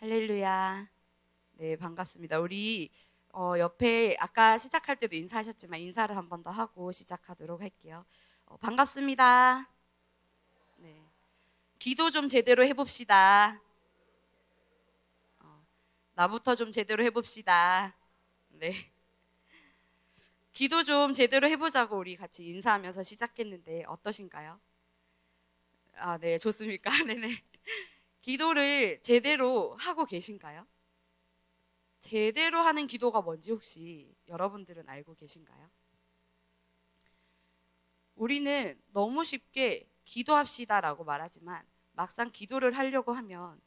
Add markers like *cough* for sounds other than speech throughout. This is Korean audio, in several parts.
할렐루야. 네, 반갑습니다. 우리 어, 옆에 아까 시작할 때도 인사하셨지만 인사를 한 번 더 하고 시작하도록 할게요. 어, 반갑습니다. 네. 기도 좀 제대로 해봅시다. 어, 나부터 좀 제대로 해봅시다. 네. 기도 좀 제대로 해보자고 우리 같이 인사하면서 시작했는데 어떠신가요? 아, 네, 좋습니까? *laughs* 네네. 기도를 제대로 하고 계신가요? 제대로 하는 기도가 뭔지 혹시 여러분들은 알고 계신가요? 우리는 너무 쉽게 기도합시다라고 말하지만 막상 기도를 하려고 하면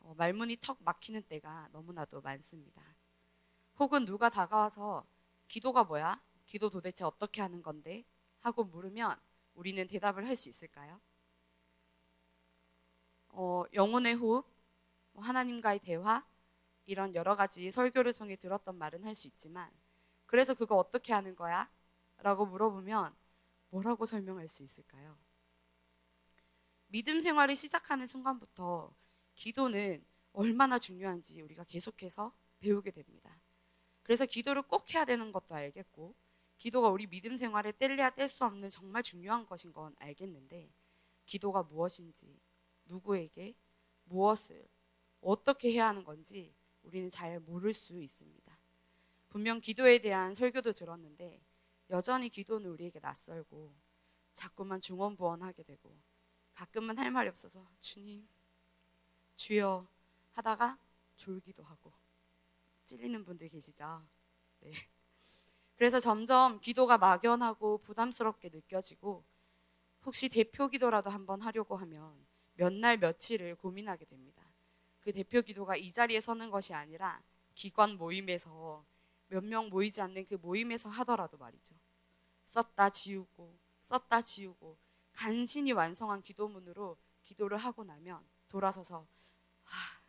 어, 말문이 턱 막히는 때가 너무나도 많습니다. 혹은 누가 다가와서 기도가 뭐야? 기도 도대체 어떻게 하는 건데? 하고 물으면 우리는 대답을 할 수 있을까요? 어, 영혼의 호흡, 뭐 하나님과의 대화, 이런 여러 가지 설교를 통해 들었던 말은 할 수 있지만, 그래서 그거 어떻게 하는 거야? 라고 물어보면 뭐라고 설명할 수 있을까요? 믿음 생활을 시작하는 순간부터 기도는 얼마나 중요한지 우리가 계속해서 배우게 됩니다. 그래서 기도를 꼭 해야 되는 것도 알겠고, 기도가 우리 믿음 생활에 뗄래야 뗄 수 없는 정말 중요한 것인 건 알겠는데, 기도가 무엇인지, 누구에게, 무엇을, 어떻게 해야 하는 건지 우리는 잘 모를 수 있습니다. 분명 기도에 대한 설교도 들었는데, 여전히 기도는 우리에게 낯설고, 자꾸만 중원부원하게 되고, 가끔은 할 말이 없어서, 주님, 주여 하다가 졸기도 하고, 찔리는 분들 계시죠? 네. 그래서 점점 기도가 막연하고 부담스럽게 느껴지고 혹시 대표 기도라도 한번 하려고 하면 몇 날 며칠을 고민하게 됩니다. 그 대표 기도가 이 자리에 서는 것이 아니라 기관 모임에서 몇 명 모이지 않는 그 모임에서 하더라도 말이죠. 썼다 지우고 썼다 지우고 간신히 완성한 기도문으로 기도를 하고 나면 돌아서서 아,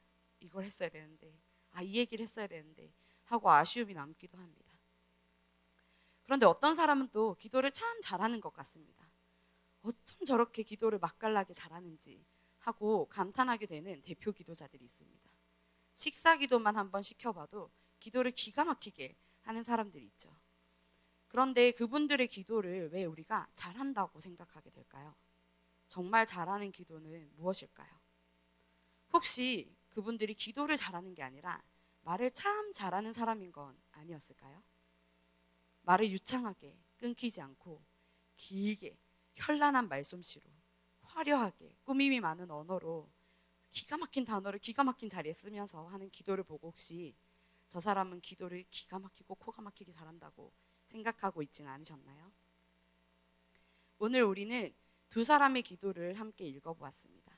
이걸 했어야 되는데 아, 이 얘기를 했어야 되는데 하고 아쉬움이 남기도 합니다. 그런데 어떤 사람은 또 기도를 참 잘하는 것 같습니다. 어쩜 저렇게 기도를 맛깔나게 잘하는지 하고 감탄하게 되는 대표 기도자들이 있습니다. 식사 기도만 한번 시켜봐도 기도를 기가 막히게 하는 사람들이 있죠. 그런데 그분들의 기도를 왜 우리가 잘한다고 생각하게 될까요? 정말 잘하는 기도는 무엇일까요? 혹시 그분들이 기도를 잘하는 게 아니라 말을 참 잘하는 사람인 건 아니었을까요? 말을 유창하게 끊기지 않고 길게 현란한 말솜씨로 화려하게 꾸밈이 많은 언어로 기가 막힌 단어를 기가 막힌 자리에 쓰면서 하는 기도를 보고 혹시 저 사람은 기도를 기가 막히고 코가 막히게 잘한다고 생각하고 있지는 않으셨나요? 오늘 우리는 두 사람의 기도를 함께 읽어보았습니다.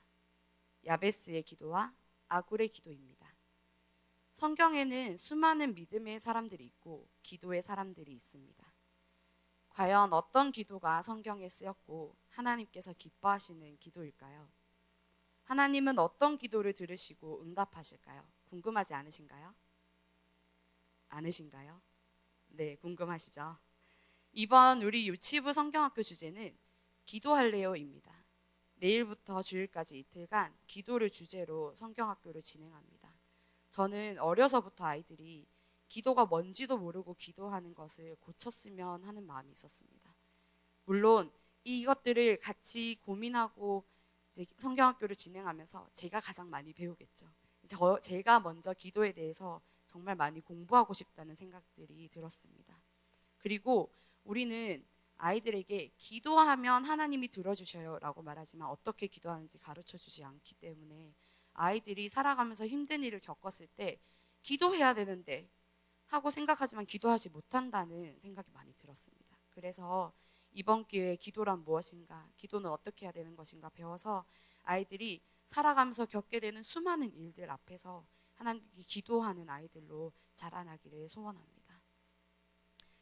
야베스의 기도와 아굴의 기도입니다. 성경에는 수많은 믿음의 사람들이 있고 기도의 사람들이 있습니다. 과연 어떤 기도가 성경에 쓰였고 하나님께서 기뻐하시는 기도일까요? 하나님은 어떤 기도를 들으시고 응답하실까요? 궁금하지 않으신가요? 않으신가요? 네, 궁금하시죠? 이번 우리 유치부 성경학교 주제는 기도할래요입니다. 내일부터 주일까지 이틀간 기도를 주제로 성경학교를 진행합니다. 저는 어려서부터 아이들이 기도가 뭔지도 모르고 기도하는 것을 고쳤으면 하는 마음이 있었습니다. 물론 이것들을 같이 고민하고 이제 성경학교를 진행하면서 제가 가장 많이 배우겠죠. 저, 제가 먼저 기도에 대해서 정말 많이 공부하고 싶다는 생각들이 들었습니다. 그리고 우리는 아이들에게 기도하면 하나님이 들어주셔요 라고 말하지만 어떻게 기도하는지 가르쳐 주지 않기 때문에 아이들이 살아가면서 힘든 일을 겪었을 때 기도해야 되는데 하고 생각하지만 기도하지 못한다는 생각이 많이 들었습니다. 그래서 이번 기회에 기도란 무엇인가, 기도는 어떻게 해야 되는 것인가 배워서 아이들이 살아가면서 겪게 되는 수많은 일들 앞에서 하나님께 기도하는 아이들로 자라나기를 소원합니다.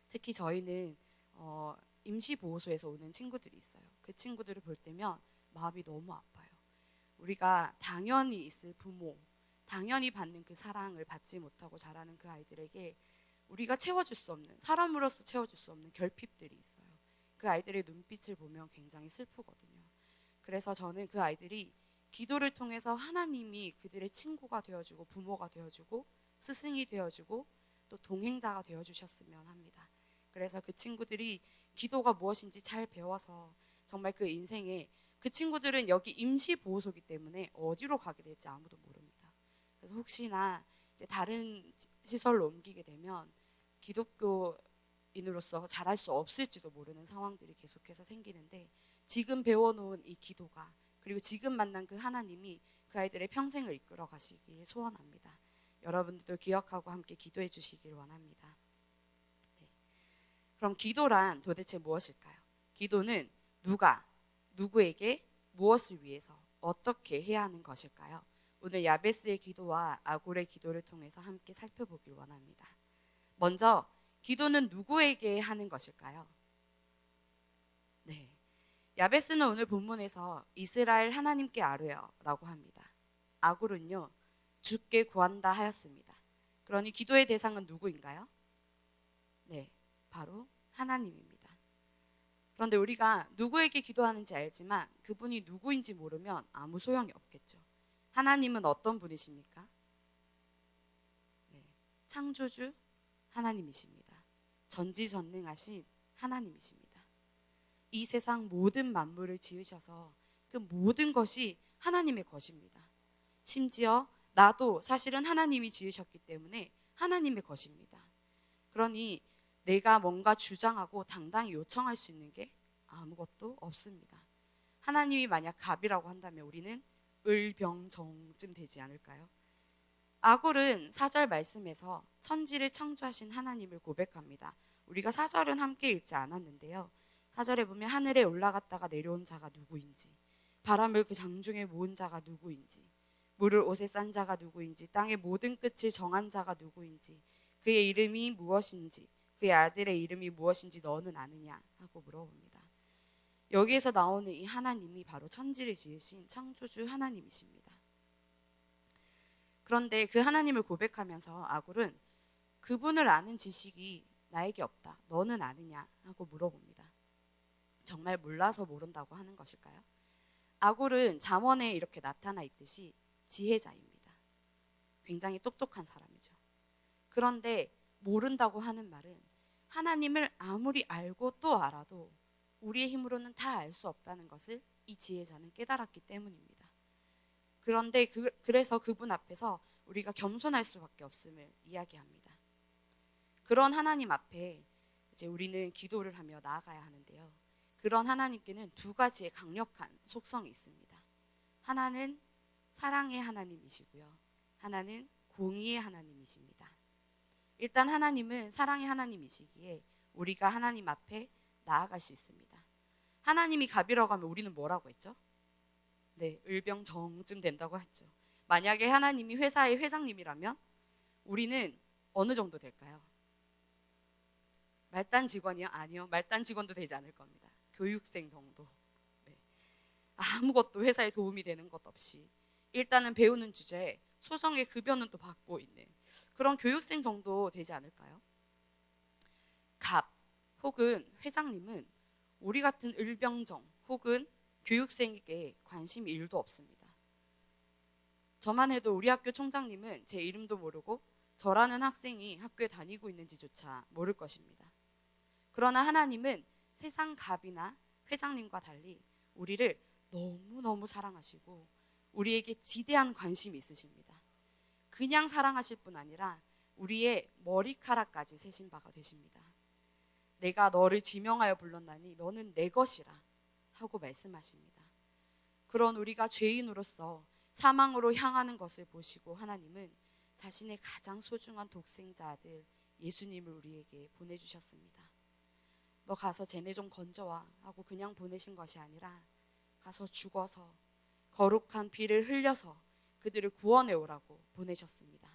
특히 저희는 어, 임시보호소에서 오는 친구들이 있어요. 그 친구들을 볼 때면 마음이 너무 아파요. 우리가 당연히 있을 부모, 당연히 받는 그 사랑을 받지 못하고 자라는 그 아이들에게 우리가 채워줄 수 없는 사람으로서 채워줄 수 없는 결핍들이 있어요. 그 아이들의 눈빛을 보면 굉장히 슬프거든요. 그래서 저는 그 아이들이 기도를 통해서 하나님이 그들의 친구가 되어주고 부모가 되어주고 스승이 되어주고 또 동행자가 되어주셨으면 합니다. 그래서 그 친구들이 기도가 무엇인지 잘 배워서 정말 그 인생에 그 친구들은 여기 임시 보호소기 때문에 어디로 가게 될지 아무도 모릅니다. 그래서 혹시나 이제 다른 시- 시설로 옮기게 되면 기독교인으로서 잘할 수 없을지도 모르는 상황들이 계속해서 생기는데 지금 배워놓은 이 기도가 그리고 지금 만난 그 하나님이 그 아이들의 평생을 이끌어 가시길 소원합니다. 여러분들도 기억하고 함께 기도해 주시길 원합니다. 네. 그럼 기도란 도대체 무엇일까요? 기도는 누가 누구에게 무엇을 위해서 어떻게 해야 하는 것일까요? 오늘 야베스의 기도와 아굴의 기도를 통해서 함께 살펴보길 원합니다. 먼저 기도는 누구에게 하는 것일까요? 네. 야베스는 오늘 본문에서 이스라엘 하나님께 아뢰어라고 합니다. 아굴은요 주께 구한다 하였습니다. 그러니 기도의 대상은 누구인가요? 네, 바로 하나님입니다. 그런데 우리가 누구에게 기도하는지 알지만 그분이 누구인지 모르면 아무 소용이 없겠죠. 하나님은 어떤 분이십니까? 네, 창조주 하나님이십니다. 전지전능하신 하나님이십니다. 이 세상 모든 만물을 지으셔서 그 모든 것이 하나님의 것입니다. 심지어 나도 사실은 하나님이 지으셨기 때문에 하나님의 것입니다. 그러니 내가 뭔가 주장하고 당당히 요청할 수 있는 게 아무것도 없습니다. 하나님이 만약 갑이라고 한다면 우리는 을병정쯤 되지 않을까요? 아골은 사절 말씀에서 천지를 창조하신 하나님을 고백합니다. 우리가 사절은 함께 읽지 않았는데요. 사절에 보면 하늘에 올라갔다가 내려온 자가 누구인지, 바람을 그 장중에 모은 자가 누구인지, 물을 옷에 싼 자가 누구인지, 땅의 모든 끝을 정한 자가 누구인지, 그의 이름이 무엇인지, 그의 아들의 이름이 무엇인지 너는 아느냐 하고 물어봅니다. 여기에서 나오는 이 하나님이 바로 천지를 지으신 창조주 하나님이십니다. 그런데 그 하나님을 고백하면서 아굴은 그분을 아는 지식이 나에게 없다. 너는 아느냐 하고 물어봅니다. 정말 몰라서 모른다고 하는 것일까요? 아굴은 잠언에 이렇게 나타나 있듯이 지혜자입니다. 굉장히 똑똑한 사람이죠. 그런데 모른다고 하는 말은 하나님을 아무리 알고 또 알아도 우리의 힘으로는 다 알 수 없다는 것을 이 지혜자는 깨달았기 때문입니다. 그런데 그, 그래서 그분 앞에서 우리가 겸손할 수밖에 없음을 이야기합니다. 그런 하나님 앞에 이제 우리는 기도를 하며 나아가야 하는데요. 그런 하나님께는 두 가지의 강력한 속성이 있습니다. 하나는 사랑의 하나님이시고요. 하나는 공의의 하나님이십니다. 일단 하나님은 사랑의 하나님이시기에 우리가 하나님 앞에 나아갈 수 있습니다. 하나님이 갑이라고 하면 우리는 뭐라고 했죠? 네, 을병정쯤 된다고 했죠. 만약에 하나님이 회사의 회장님이라면 우리는 어느 정도 될까요? 말단 직원이요? 아니요. 말단 직원도 되지 않을 겁니다. 교육생 정도. 네. 아무것도 회사에 도움이 되는 것 없이 일단은 배우는 주제에 소정의 급여는 또 받고 있는 그런 교육생 정도 되지 않을까요? 갑 혹은 회장님은 우리 같은 을병정 혹은 교육생에게 관심이 일도 없습니다. 저만 해도 우리 학교 총장님은 제 이름도 모르고 저라는 학생이 학교에 다니고 있는지조차 모를 것입니다. 그러나 하나님은 세상 갑이나 회장님과 달리 우리를 너무너무 사랑하시고 우리에게 지대한 관심이 있으십니다. 그냥 사랑하실 뿐 아니라 우리의 머리카락까지 세신 바가 되십니다. 내가 너를 지명하여 불렀나니 너는 내 것이라 하고 말씀하십니다. 그런 우리가 죄인으로서 사망으로 향하는 것을 보시고 하나님은 자신의 가장 소중한 독생자 아들 예수님을 우리에게 보내주셨습니다. 너 가서 쟤네 좀 건져와 하고 그냥 보내신 것이 아니라 가서 죽어서 거룩한 피를 흘려서 그들을 구원해 오라고 보내셨습니다.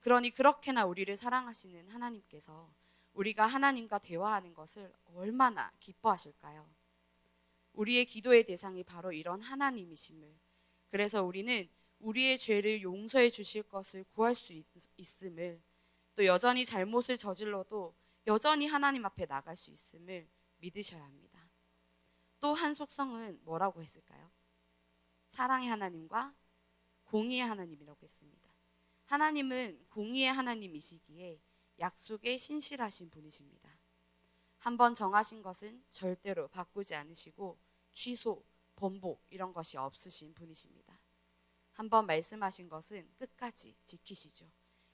그러니 그렇게나 우리를 사랑하시는 하나님께서 우리가 하나님과 대화하는 것을 얼마나 기뻐하실까요? 우리의 기도의 대상이 바로 이런 하나님이심을 그래서 우리는 우리의 죄를 용서해 주실 것을 구할 수 있, 있음을 또 여전히 잘못을 저질러도 여전히 하나님 앞에 나갈 수 있음을 믿으셔야 합니다. 또 한 속성은 뭐라고 했을까요? 사랑의 하나님과 공의의 하나님이라고 했습니다. 하나님은 공의의 하나님이시기에 약속에 신실하신 분이십니다. 한번 정하신 것은 절대로 바꾸지 않으시고 취소, 번복 이런 것이 없으신 분이십니다. 한번 말씀하신 것은 끝까지 지키시죠.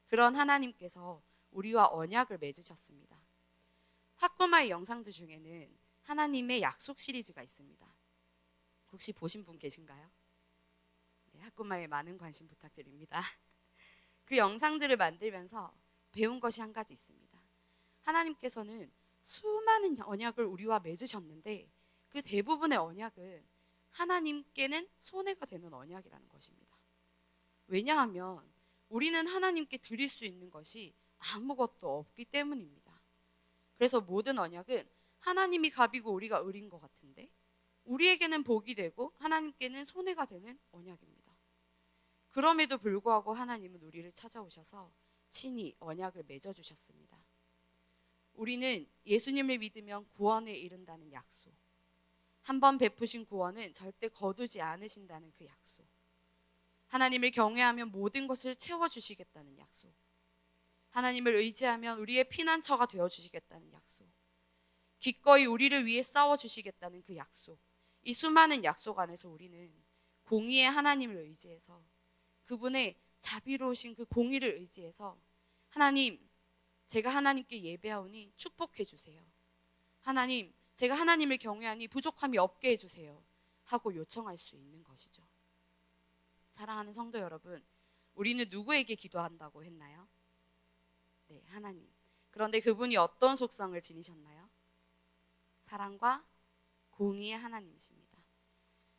그런 하나님께서 우리와 언약을 맺으셨습니다. 학구마의 영상들 중에는 하나님의 약속 시리즈가 있습니다. 혹시 보신 분 계신가요? 네, 학구마에 많은 관심 부탁드립니다. *laughs* 그 영상들을 만들면서 배운 것이 한 가지 있습니다. 하나님께서는 수많은 언약을 우리와 맺으셨는데 그 대부분의 언약은 하나님께는 손해가 되는 언약이라는 것입니다. 왜냐하면 우리는 하나님께 드릴 수 있는 것이 아무것도 없기 때문입니다. 그래서 모든 언약은 하나님이 갑이고 우리가 을인 것 같은데 우리에게는 복이 되고 하나님께는 손해가 되는 언약입니다. 그럼에도 불구하고 하나님은 우리를 찾아오셔서 친히 언약을 맺어 주셨습니다. 우리는 예수님을 믿으면 구원에 이른다는 약속. 한 번 베푸신 구원은 절대 거두지 않으신다는 그 약속. 하나님을 경외하면 모든 것을 채워 주시겠다는 약속. 하나님을 의지하면 우리의 피난처가 되어 주시겠다는 약속. 기꺼이 우리를 위해 싸워 주시겠다는 그 약속. 이 수많은 약속 안에서 우리는 공의의 하나님을 의지해서 그분의 자비로우신 그 공의를 의지해서 하나님 제가 하나님께 예배하오니 축복해 주세요. 하나님 제가 하나님을 경외하니 부족함이 없게 해 주세요. 하고 요청할 수 있는 것이죠. 사랑하는 성도 여러분, 우리는 누구에게 기도한다고 했나요? 네, 하나님. 그런데 그분이 어떤 속성을 지니셨나요? 사랑과 공의의 하나님이십니다.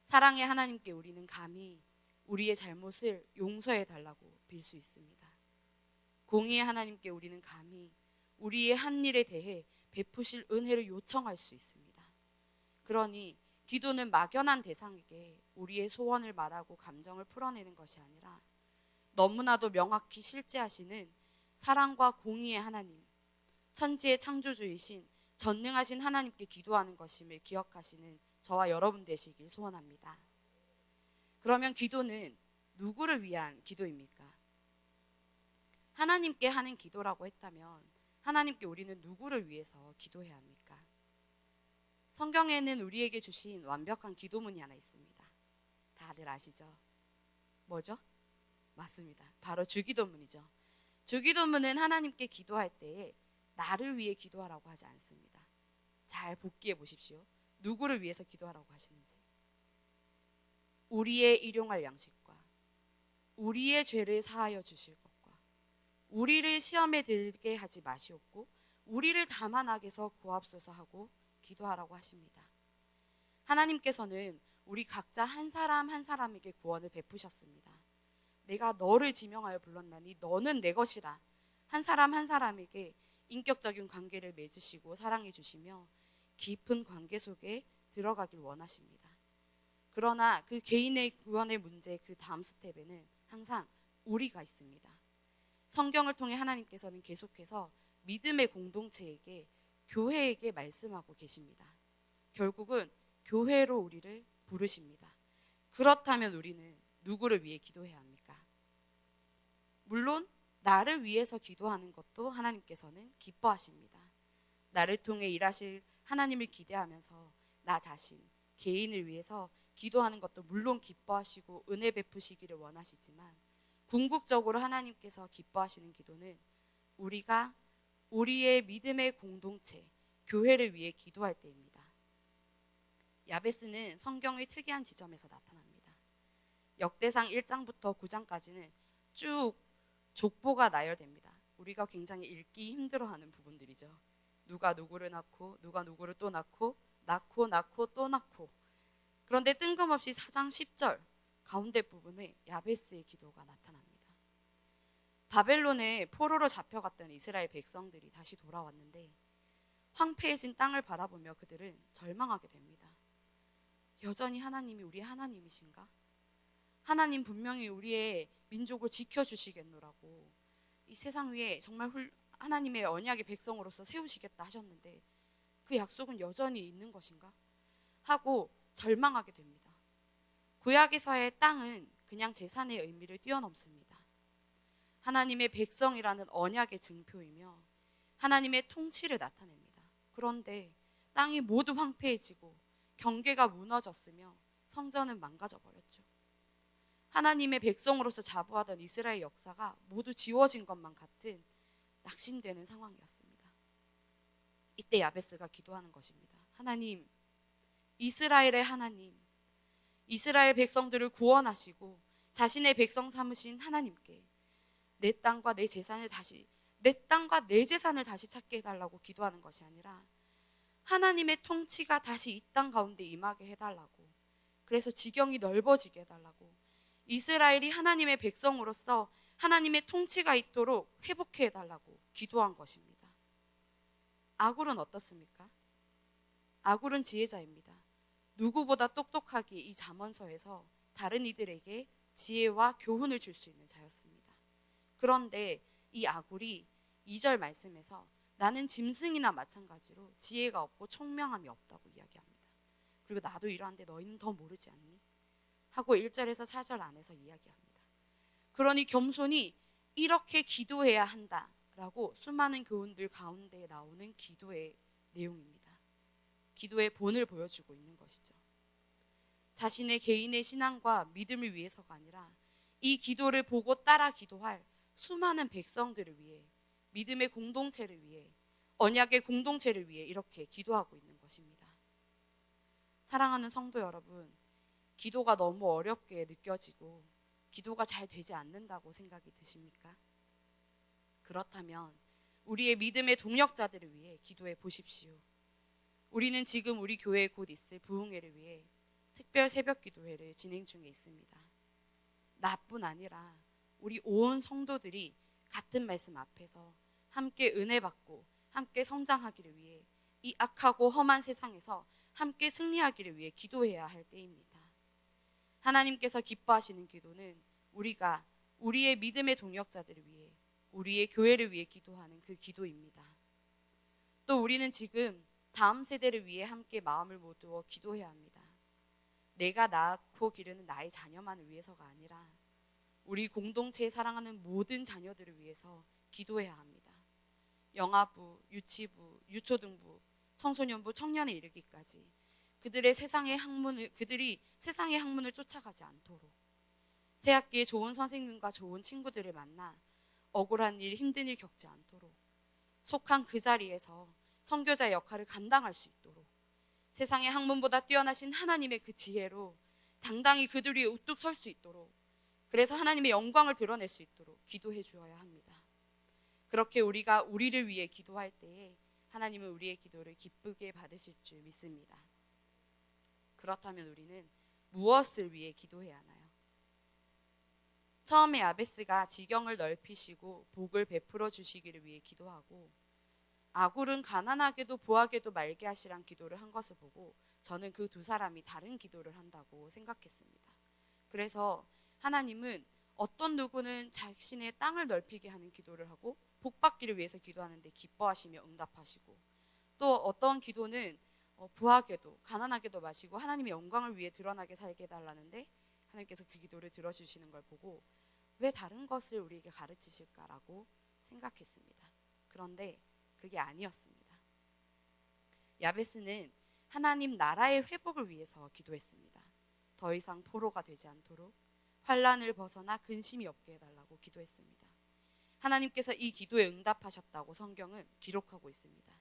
사랑의 하나님께 우리는 감히 우리의 잘못을 용서해 달라고 빌 수 있습니다. 공의의 하나님께 우리는 감히 우리의 한 일에 대해 베푸실 은혜를 요청할 수 있습니다. 그러니 기도는 막연한 대상에게 우리의 소원을 말하고 감정을 풀어내는 것이 아니라 너무나도 명확히 실제하시는 사랑과 공의의 하나님, 천지의 창조주이신 전능하신 하나님께 기도하는 것임을 기억하시는 저와 여러분 되시길 소원합니다. 그러면 기도는 누구를 위한 기도입니까? 하나님께 하는 기도라고 했다면 하나님께 우리는 누구를 위해서 기도해야 합니까? 성경에는 우리에게 주신 완벽한 기도문이 하나 있습니다. 다들 아시죠? 뭐죠? 맞습니다. 바로 주기도문이죠. 주기도문은 하나님께 기도할 때에 나를 위해 기도하라고 하지 않습니다. 잘 복기해 보십시오. 누구를 위해서 기도하라고 하시는지. 우리의 일용할 양식과 우리의 죄를 사하여 주실 것과 우리를 시험에 들게 하지 마시옵고 우리를 다만 악에서 구합소서 하고 기도하라고 하십니다. 하나님께서는 우리 각자 한 사람 한 사람에게 구원을 베푸셨습니다. 내가 너를 지명하여 불렀나니 너는 내 것이라. 한 사람 한 사람에게 인격적인 관계를 맺으시고 사랑해 주시며 깊은 관계 속에 들어가길 원하십니다. 그러나 그 개인의 구원의 문제 그 다음 스텝에는 항상 우리가 있습니다. 성경을 통해 하나님께서는 계속해서 믿음의 공동체에게 교회에게 말씀하고 계십니다. 결국은 교회로 우리를 부르십니다. 그렇다면 우리는 누구를 위해 기도해야 합니까? 물론 나를 위해서 기도하는 것도 하나님께서는 기뻐하십니다. 나를 통해 일하실 하나님을 기대하면서 나 자신, 개인을 위해서 기도하는 것도 물론 기뻐하시고 은혜 베푸시기를 원하시지만 궁극적으로 하나님께서 기뻐하시는 기도는 우리가 우리의 믿음의 공동체, 교회를 위해 기도할 때입니다. 야베스는 성경의 특이한 지점에서 나타납니다. 역대상 1장부터 9장까지는 쭉 족보가 나열됩니다. 우리가 굉장히 읽기 힘들어하는 부분들이죠. 누가 누구를 낳고 누가 누구를 또 낳고 낳고 낳고 또 낳고 그런데 뜬금없이 4장 10절 가운데 부분에 야베스의 기도가 나타납니다. 바벨론에 포로로 잡혀갔던 이스라엘 백성들이 다시 돌아왔는데 황폐해진 땅을 바라보며 그들은 절망하게 됩니다. 여전히 하나님이 우리 하나님이신가? 하나님 분명히 우리의 민족을 지켜주시겠노라고 이 세상 위에 정말 훌, 하나님의 언약의 백성으로서 세우시겠다 하셨는데 그 약속은 여전히 있는 것인가? 하고 절망하게 됩니다. 구약에서의 땅은 그냥 재산의 의미를 뛰어넘습니다. 하나님의 백성이라는 언약의 증표이며 하나님의 통치를 나타냅니다. 그런데 땅이 모두 황폐해지고 경계가 무너졌으며 성전은 망가져 버렸죠. 하나님의 백성으로서 자부하던 이스라엘 역사가 모두 지워진 것만 같은 낙심되는 상황이었습니다. 이때 야베스가 기도하는 것입니다. 하나님, 이스라엘의 하나님, 이스라엘 백성들을 구원하시고 자신의 백성 삼으신 하나님께 내 땅과 내 재산을 다시 내 땅과 내 재산을 다시 찾게 해달라고 기도하는 것이 아니라 하나님의 통치가 다시 이 땅 가운데 임하게 해달라고 그래서 지경이 넓어지게 해달라고 이스라엘이 하나님의 백성으로서 하나님의 통치가 있도록 회복해 해달라고 기도한 것입니다. 아굴은 어떻습니까? 아굴은 지혜자입니다. 누구보다 똑똑하게 이 잠언서에서 다른 이들에게 지혜와 교훈을 줄 수 있는 자였습니다. 그런데 이 아굴이 2절 말씀에서 나는 짐승이나 마찬가지로 지혜가 없고 총명함이 없다고 이야기합니다. 그리고 나도 이러한데 너희는 더 모르지 않니? 하고 1절에서 4절 안에서 이야기합니다. 그러니 겸손히 이렇게 기도해야 한다라고 수많은 교훈들 가운데 나오는 기도의 내용입니다. 기도의 본을 보여주고 있는 것이죠. 자신의 개인의 신앙과 믿음을 위해서가 아니라 이 기도를 보고 따라 기도할 수많은 백성들을 위해 믿음의 공동체를 위해 언약의 공동체를 위해 이렇게 기도하고 있는 것입니다. 사랑하는 성도 여러분, 기도가 너무 어렵게 느껴지고 기도가 잘 되지 않는다고 생각이 드십니까? 그렇다면 우리의 믿음의 동력자들을 위해 기도해 보십시오. 우리는 지금 우리 교회에 곧 있을 부흥회를 위해 특별 새벽 기도회를 진행 중에 있습니다. 나뿐 아니라 우리 온 성도들이 같은 말씀 앞에서 함께 은혜 받고 함께 성장하기를 위해 이 악하고 험한 세상에서 함께 승리하기를 위해 기도해야 할 때입니다. 하나님께서 기뻐하시는 기도는 우리가 우리의 믿음의 동력자들을 위해 우리의 교회를 위해 기도하는 그 기도입니다. 또 우리는 지금 다음 세대를 위해 함께 마음을 모두어 기도해야 합니다. 내가 낳고 기르는 나의 자녀만을 위해서가 아니라 우리 공동체에 사랑하는 모든 자녀들을 위해서 기도해야 합니다. 영아부, 유치부, 유초등부, 청소년부, 청년에 이르기까지 그들의 세상의 학문을 그들이 세상의 학문을 쫓아가지 않도록 새 학기에 좋은 선생님과 좋은 친구들을 만나 억울한 일, 힘든 일 겪지 않도록 속한 그 자리에서 선교자 역할을 감당할 수 있도록 세상의 학문보다 뛰어나신 하나님의 그 지혜로 당당히 그들 위에 우뚝 설 수 있도록 그래서 하나님의 영광을 드러낼 수 있도록 기도해 주어야 합니다. 그렇게 우리가 우리를 위해 기도할 때에 하나님은 우리의 기도를 기쁘게 받으실 줄 믿습니다. 그렇다면 우리는 무엇을 위해 기도해야 하나요? 처음에 아베스가 지경을 넓히시고 복을 베풀어 주시기를 위해 기도하고 아굴은 가난하게도 부하게도 말게 하시란 기도를 한 것을 보고 저는 그 두 사람이 다른 기도를 한다고 생각했습니다. 그래서 하나님은 어떤 누구는 자신의 땅을 넓히게 하는 기도를 하고 복받기를 위해서 기도하는데 기뻐하시며 응답하시고 또 어떤 기도는 어, 부하게도 가난하게도 마시고 하나님의 영광을 위해 드러나게 살게 해달라는데 하나님께서 그 기도를 들어주시는 걸 보고 왜 다른 것을 우리에게 가르치실까라고 생각했습니다. 그런데 그게 아니었습니다. 야베스는 하나님 나라의 회복을 위해서 기도했습니다. 더 이상 포로가 되지 않도록 환란을 벗어나 근심이 없게 해달라고 기도했습니다. 하나님께서 이 기도에 응답하셨다고 성경은 기록하고 있습니다.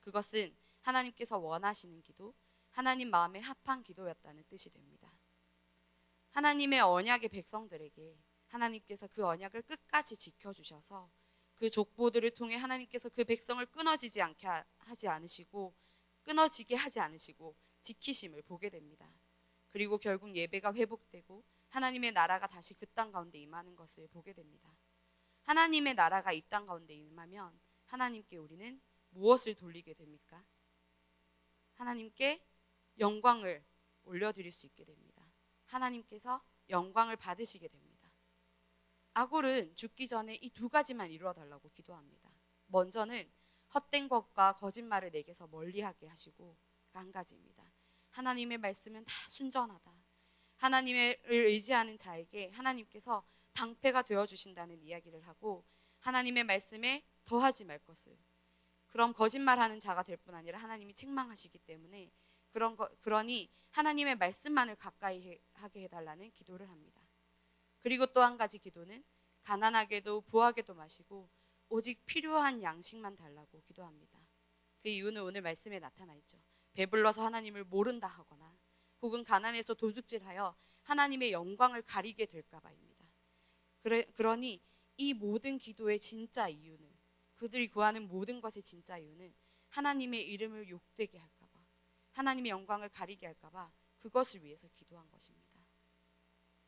그것은 하나님께서 원하시는 기도, 하나님 마음에 합한 기도였다는 뜻이 됩니다. 하나님의 언약의 백성들에게 하나님께서 그 언약을 끝까지 지켜주셔서 그 족보들을 통해 하나님께서 그 백성을 끊어지지 않게 하지 않으시고 끊어지게 하지 않으시고 지키심을 보게 됩니다. 그리고 결국 예배가 회복되고 하나님의 나라가 다시 그 땅 가운데 임하는 것을 보게 됩니다. 하나님의 나라가 이 땅 가운데 임하면 하나님께 우리는 무엇을 돌리게 됩니까? 하나님께 영광을 올려드릴 수 있게 됩니다. 하나님께서 영광을 받으시게 됩니다. 아굴은 죽기 전에 이 두 가지만 이루어 달라고 기도합니다. 먼저는 헛된 것과 거짓말을 내게서 멀리하게 하시고 한 가지입니다. 하나님의 말씀은 다 순전하다. 하나님을 의지하는 자에게 하나님께서 방패가 되어 주신다는 이야기를 하고 하나님의 말씀에 더하지 말 것을 그럼 거짓말하는 자가 될 뿐 아니라 하나님이 책망하시기 때문에 그런 거, 그러니 하나님의 말씀만을 가까이 해, 하게 해달라는 기도를 합니다. 그리고 또 한 가지 기도는 가난하게도 부하게도 마시고 오직 필요한 양식만 달라고 기도합니다. 그 이유는 오늘 말씀에 나타나 있죠. 배불러서 하나님을 모른다 하거나 혹은 가난해서 도둑질하여 하나님의 영광을 가리게 될까 봐입니다. 그래, 그러니 이 모든 기도의 진짜 이유는 그들이 구하는 모든 것의 진짜 이유는 하나님의 이름을 욕되게 할까 봐 하나님의 영광을 가리게 할까 봐 그것을 위해서 기도한 것입니다.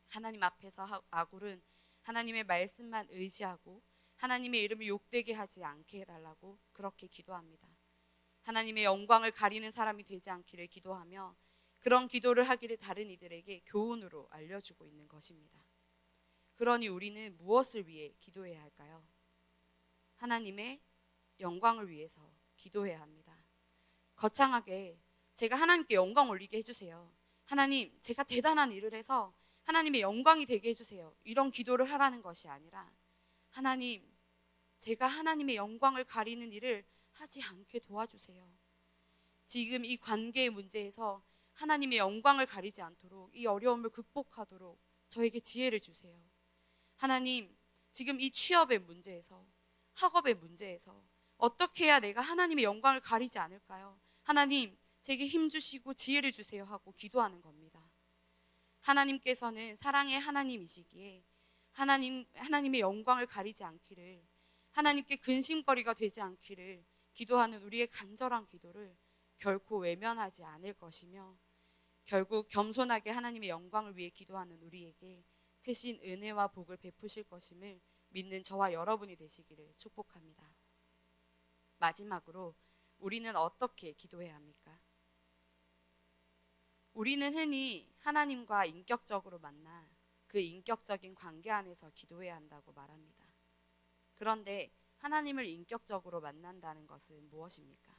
하나님 앞에서 하- 아굴은 하나님의 말씀만 의지하고 하나님의 이름을 욕되게 하지 않게 해달라고 그렇게 기도합니다. 하나님의 영광을 가리는 사람이 되지 않기를 기도하며 그런 기도를 하기를 다른 이들에게 교훈으로 알려주고 있는 것입니다. 그러니 우리는 무엇을 위해 기도해야 할까요? 하나님의 영광을 위해서 기도해야 합니다. 거창하게 제가 하나님께 영광 올리게 해주세요. 하나님, 제가 대단한 일을 해서 하나님의 영광이 되게 해주세요. 이런 기도를 하라는 것이 아니라 하나님, 제가 하나님의 영광을 가리는 일을 하지 않게 도와주세요. 지금 이 관계의 문제에서 하나님의 영광을 가리지 않도록 이 어려움을 극복하도록 저에게 지혜를 주세요. 하나님, 지금 이 취업의 문제에서 학업의 문제에서 어떻게 해야 내가 하나님의 영광을 가리지 않을까요? 하나님, 제게 힘 주시고 지혜를 주세요 하고 기도하는 겁니다. 하나님께서는 사랑의 하나님이시기에 하나님 하나님의 영광을 가리지 않기를 하나님께 근심거리가 되지 않기를 기도하는 우리의 간절한 기도를 결코 외면하지 않을 것이며 결국 겸손하게 하나님의 영광을 위해 기도하는 우리에게 크신 은혜와 복을 베푸실 것임을 믿는 저와 여러분이 되시기를 축복합니다. 마지막으로 우리는 어떻게 기도해야 합니까? 우리는 흔히 하나님과 인격적으로 만나 그 인격적인 관계 안에서 기도해야 한다고 말합니다. 그런데 하나님을 인격적으로 만난다는 것은 무엇입니까?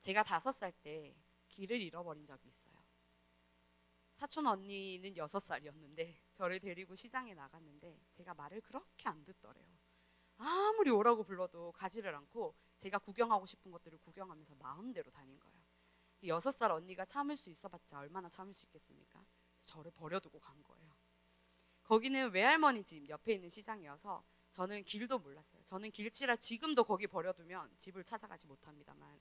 제가 다섯 살 때 길을 잃어버린 적이 있어요. 사촌 언니는 여섯 살이었는데 저를 데리고 시장에 나갔는데 제가 말을 그렇게 안 듣더래요. 아무리 오라고 불러도 가지를 않고 제가 구경하고 싶은 것들을 구경하면서 마음대로 다닌 거예요. 여섯 살 언니가 참을 수 있어봤자 얼마나 참을 수 있겠습니까? 저를 버려두고 간 거예요. 거기는 외할머니 집 옆에 있는 시장이어서 저는 길도 몰랐어요. 저는 길치라 지금도 거기 버려두면 집을 찾아가지 못합니다만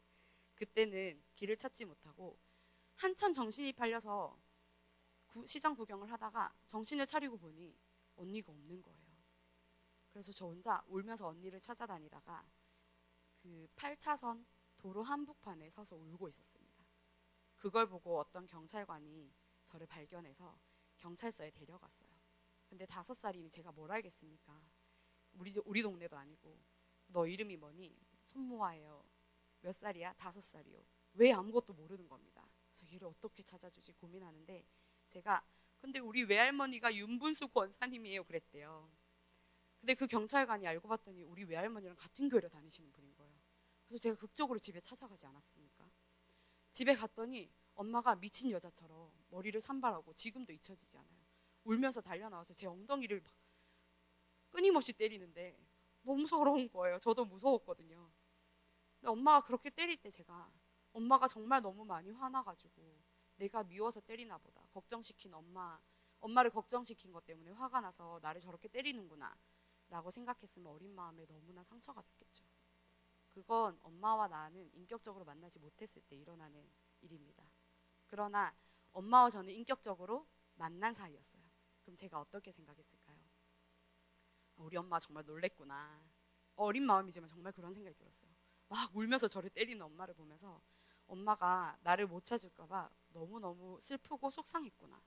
그때는 길을 찾지 못하고 한참 정신이 팔려서 구- 시장 구경을 하다가 정신을 차리고 보니 언니가 없는 거예요. 그래서 저 혼자 울면서 언니를 찾아다니다가 그 8차선 도로 한복판에 서서 울고 있었습니다. 그걸 보고 어떤 경찰관이 저를 발견해서 경찰서에 데려갔어요. 근데 다섯 살이니 제가 뭘 알겠습니까? 우리 집- 우리 동네도 아니고 너 이름이 뭐니? 손모아예요. 몇 살이야? 다섯 살이요. 왜 아무것도 모르는 겁니다. 그래서 얘를 어떻게 찾아주지 고민하는데 제가 근데 우리 외할머니가 윤분수 권사님이에요 그랬대요. 근데 그 경찰관이 알고 봤더니 우리 외할머니랑 같은 교회를 다니시는 분인 거예요. 그래서 제가 극적으로 집에 찾아가지 않았습니까? 집에 갔더니 엄마가 미친 여자처럼 머리를 산발하고 지금도 잊혀지지 않아요. 울면서 달려 나와서 제 엉덩이를 막 끊임없이 때리는데 너무 서러운 거예요. 저도 무서웠거든요. 근데 엄마가 그렇게 때릴 때 제가 엄마가 정말 너무 많이 화나가지고 내가 미워서 때리나 보다 걱정시킨 엄마 엄마를 걱정시킨 것 때문에 화가 나서 나를 저렇게 때리는구나 라고 생각했으면 어린 마음에 너무나 상처가 됐겠죠. 그건 엄마와 나는 인격적으로 만나지 못했을 때 일어나는 일입니다. 그러나 엄마와 저는 인격적으로 만난 사이였어요. 그럼 제가 어떻게 생각했을까요? 아, 우리 엄마 정말 놀랬구나. 어린 마음이지만 정말 그런 생각이 들었어요. 막 울면서 저를 때리는 엄마를 보면서 엄마가 나를 못 찾을까봐 너무너무 슬프고 속상했구나.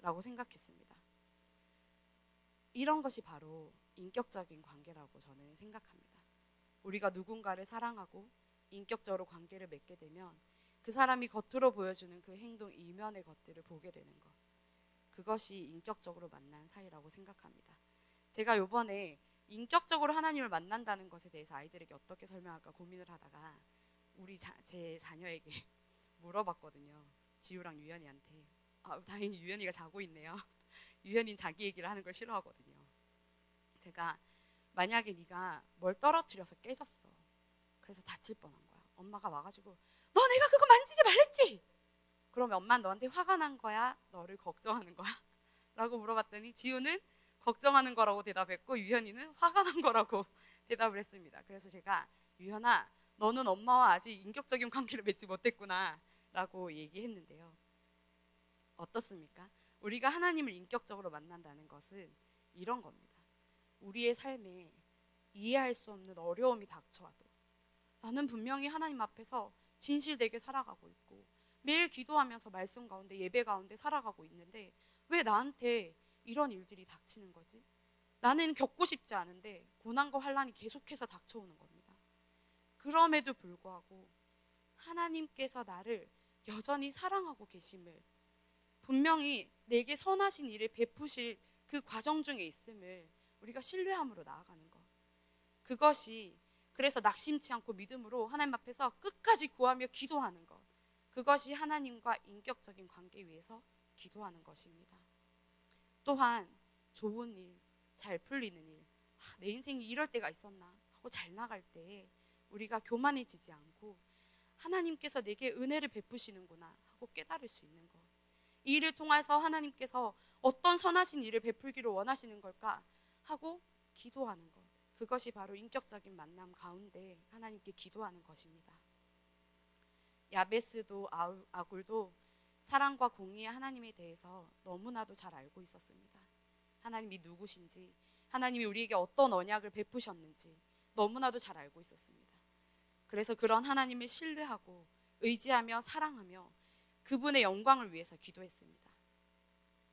라고 생각했습니다. 이런 것이 바로 인격적인 관계라고 저는 생각합니다. 우리가 누군가를 사랑하고 인격적으로 관계를 맺게 되면 그 사람이 겉으로 보여주는 그 행동 이면의 것들을 보게 되는 것. 그것이 인격적으로 만난 사이라고 생각합니다. 제가 요번에 인격적으로 하나님을 만난다는 것에 대해서 아이들에게 어떻게 설명할까 고민을 하다가 우리 자, 제 자녀에게 *laughs* 물어봤거든요. 지우랑 유연이한테 아, 다행히 유연이가 자고 있네요. *laughs* 유연이는 자기 얘기를 하는 걸 싫어하거든요. 제가 만약에 네가 뭘 떨어뜨려서 깨졌어. 그래서 다칠 뻔한 거야. 엄마가 와가지고 너 내가 그거 만지지 말랬지? 그러면 엄마는 너한테 화가 난 거야? 너를 걱정하는 거야? *laughs* 라고 물어봤더니 지우는 걱정하는 거라고 대답했고 유현이는 화가 난 거라고 *laughs* 대답을 했습니다. 그래서 제가 유현아 너는 엄마와 아직 인격적인 관계를 맺지 못했구나 라고 얘기했는데요. 어떻습니까? 우리가 하나님을 인격적으로 만난다는 것은 이런 겁니다. 우리의 삶에 이해할 수 없는 어려움이 닥쳐와도 나는 분명히 하나님 앞에서 진실되게 살아가고 있고 매일 기도하면서 말씀 가운데 예배 가운데 살아가고 있는데 왜 나한테 이런 일들이 닥치는 거지? 나는 겪고 싶지 않은데 고난과 환란이 계속해서 닥쳐오는 겁니다. 그럼에도 불구하고 하나님께서 나를 여전히 사랑하고 계심을 분명히 내게 선하신 일을 베푸실 그 과정 중에 있음을 우리가 신뢰함으로 나아가는 것. 그것이 그래서 낙심치 않고 믿음으로 하나님 앞에서 끝까지 구하며 기도하는 것. 그것이 하나님과 인격적인 관계 위해서 기도하는 것입니다. 또한 좋은 일, 잘 풀리는 일, 아, 내 인생이 이럴 때가 있었나 하고 잘 나갈 때에 우리가 교만해지지 않고 하나님께서 내게 은혜를 베푸시는구나 하고 깨달을 수 있는 것. 이 일을 통해서 하나님께서 어떤 선하신 일을 베풀기를 원하시는 걸까 하고 기도하는 것. 그것이 바로 인격적인 만남 가운데 하나님께 기도하는 것입니다. 야베스도 아굴도 사랑과 공의의 하나님에 대해서 너무나도 잘 알고 있었습니다. 하나님이 누구신지, 하나님이 우리에게 어떤 언약을 베푸셨는지 너무나도 잘 알고 있었습니다. 그래서 그런 하나님을 신뢰하고 의지하며 사랑하며 그분의 영광을 위해서 기도했습니다.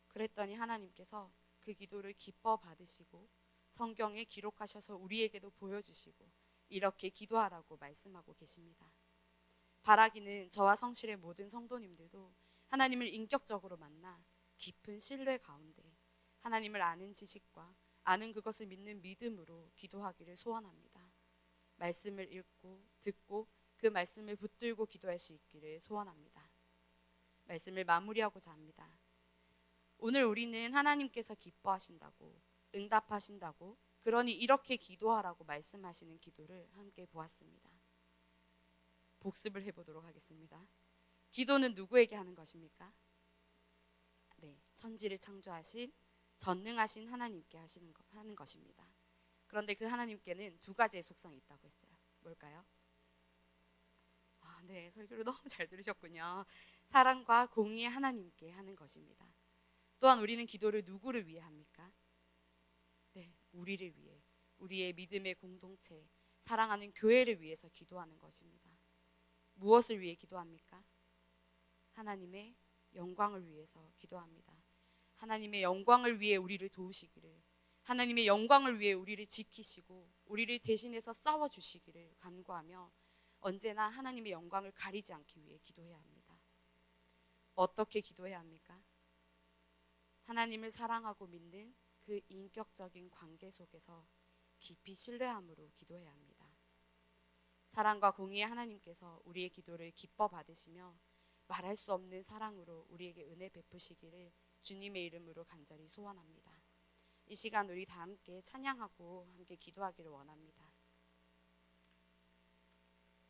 그랬더니 하나님께서 그 기도를 기뻐 받으시고 성경에 기록하셔서 우리에게도 보여주시고 이렇게 기도하라고 말씀하고 계십니다. 바라기는 저와 성실의 모든 성도님들도 하나님을 인격적으로 만나 깊은 신뢰 가운데 하나님을 아는 지식과 아는 그것을 믿는 믿음으로 기도하기를 소원합니다. 말씀을 읽고 듣고 그 말씀을 붙들고 기도할 수 있기를 소원합니다. 말씀을 마무리하고자 합니다. 오늘 우리는 하나님께서 기뻐하신다고 응답하신다고 그러니 이렇게 기도하라고 말씀하시는 기도를 함께 보았습니다. 복습을 해보도록 하겠습니다. 기도는 누구에게 하는 것입니까? 네, 천지를 창조하신 전능하신 하나님께 하시는 거, 하는 것입니다. 그런데 그 하나님께는 두 가지의 속성이 있다고 했어요. 뭘까요? 아, 네, 설교를 *laughs* 너무 잘 들으셨군요. 사랑과 공의의 하나님께 하는 것입니다. 또한 우리는 기도를 누구를 위해 합니까? 네, 우리를 위해, 우리의 믿음의 공동체, 사랑하는 교회를 위해서 기도하는 것입니다. 무엇을 위해 기도합니까? 하나님의 영광을 위해서 기도합니다. 하나님의 영광을 위해 우리를 도우시기를, 하나님의 영광을 위해 우리를 지키시고, 우리를 대신해서 싸워 주시기를 간구하며 언제나 하나님의 영광을 가리지 않기 위해 기도해야 합니다. 어떻게 기도해야 합니까? 하나님을 사랑하고 믿는 그 인격적인 관계 속에서 깊이 신뢰함으로 기도해야 합니다. 사랑과 공의의 하나님께서 우리의 기도를 기뻐 받으시며 말할 수 없는 사랑으로 우리에게 은혜 베푸시기를 주님의 이름으로 간절히 소원합니다. 이 시간 우리 다 함께 찬양하고 함께 기도하기를 원합니다.